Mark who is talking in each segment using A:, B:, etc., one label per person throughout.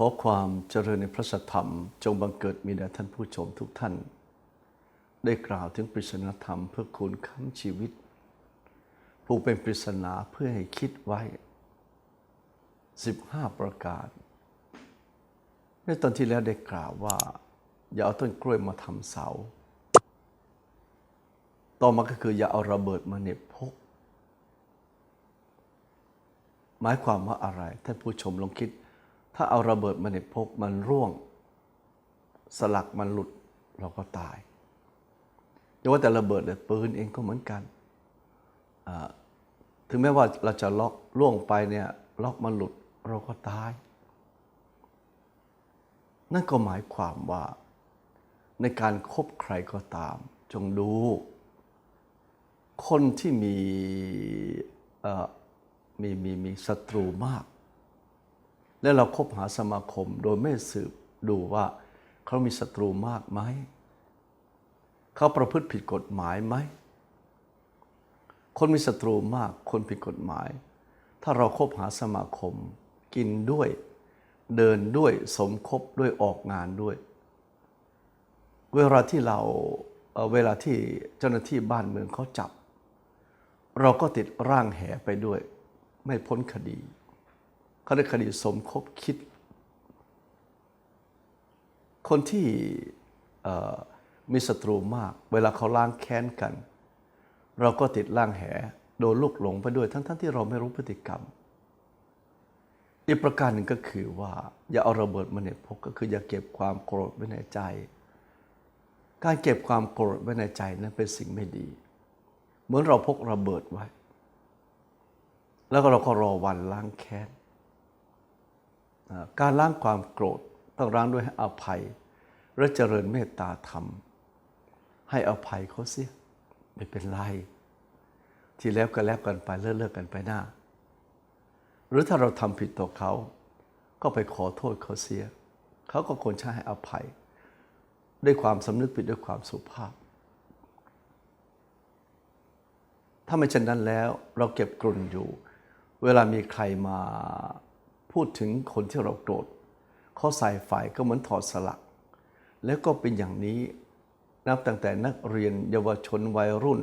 A: ขอความเจริญในพระสัทธรรม จงบังเกิดมีแด่ท่านผู้ชมทุกท่าน ได้กล่าวถึงปริศนธรรมเพื่อคุณค้ำชีวิต ผู้เป็นปริศนาเพื่อให้คิดไว้ 15 ประการ ในตอนที่แล้วได้กล่าวว่า อย่าเอาต้นกล้วยมาทำเสา ต่อมาก็คืออย่าเอาระเบิดมาเน็บพก หมายความว่าอะไรท่านผู้ชมลองคิด ถ้าเอาระเบิดมาเหน็บพกมันร่วง สลักมันหลุดเราก็ตายอย่าว่าแต่ระเบิดเลยปืนเองก็เหมือนกัน ถึงแม้ว่าเราจะล็อกล่วงไปเนี่ยล็อกมันหลุดเราก็ตาย นั่นก็หมายความว่าในการคบใครก็ตาม จงดู คนที่มีมีมีมีศัตรูมาก และเราคบหาสมาคมโดยไม่สืบดูว่าเขามีศัตรูมากไหม เขาประพฤติผิดกฎหมายไหม คนมีศัตรูมากคนผิดกฎหมาย ถ้าเราคบหาสมาคม กินด้วย เดินด้วยสมคบด้วยออกงานด้วย เวลาที่เราเอ่อเวลาที่เจ้าหน้าที่บ้านเมืองเขาจับ เราก็ติดร่างแหไปด้วย ไม่พ้นคดี เขาได้คดีสมคบคิด คนที่มีศัตรูมาก เวลาเขาล้างแค้นกัน เราก็ติดร่างแหโดนลูกหลงไปด้วยทั้งๆทที่เราไม่รู้พฤติกรรม อีกประการหนึ่งก็คือว่า อย่าเอาระเบิดมาเน็บพกก็คืออย่าเก็บความโกรธไว้ในใจ การเก็บความโกรธไว้ในใจนั้นเป็นสิ่งไม่ดี เหมือนเราพกระเบิดไว้ แล้วก็เราก็รอวันล้างแค้น การล้างความโกรธต้องล้างด้วยให้อภัย และเจริญเมตตาธรรม ให้อภัยเขาเสียไม่เป็นไร ที่แล้วก็แล้วกันไปเลิกเลิกกันไปหน้า หรือถ้าเราทำผิดต่อเขา ก็ไปขอโทษเขาเสีย เขาก็ควรใช้ให้อภัย ด้วยความสำนึกผิดด้วยความสุภาพ ถ้าไม่เช่นนั้นแล้วเราเก็บกลุ่นอยู่ เวลามีใครมา พูดถึงคนที่เราโกรธเขาใส่ไฟก็เหมือนถอดสลัก แล้วก็เป็นอย่างนี้นับตั้งแต่นักเรียนเยาวชนวัยรุ่น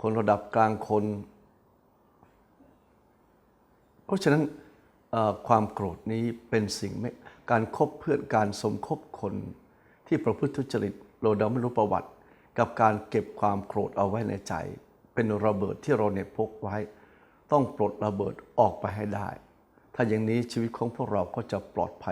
A: คนระดับกลางคน เพราะฉะนั้นความโกรธนี้เป็นสิ่งไม่การคบเพื่อนการสมคบคนที่ประพฤติทุจริตเราเดาไม่รู้ประวัติ กับการเก็บความโกรธเอาไว้ในใจ เป็นระเบิดที่เราเนี่ยพกไว้ ต้องปลดระเบิดออกไปให้ได้ ถ้าอย่างนี้ชีวิตของพวกเราก็จะปลอดภัย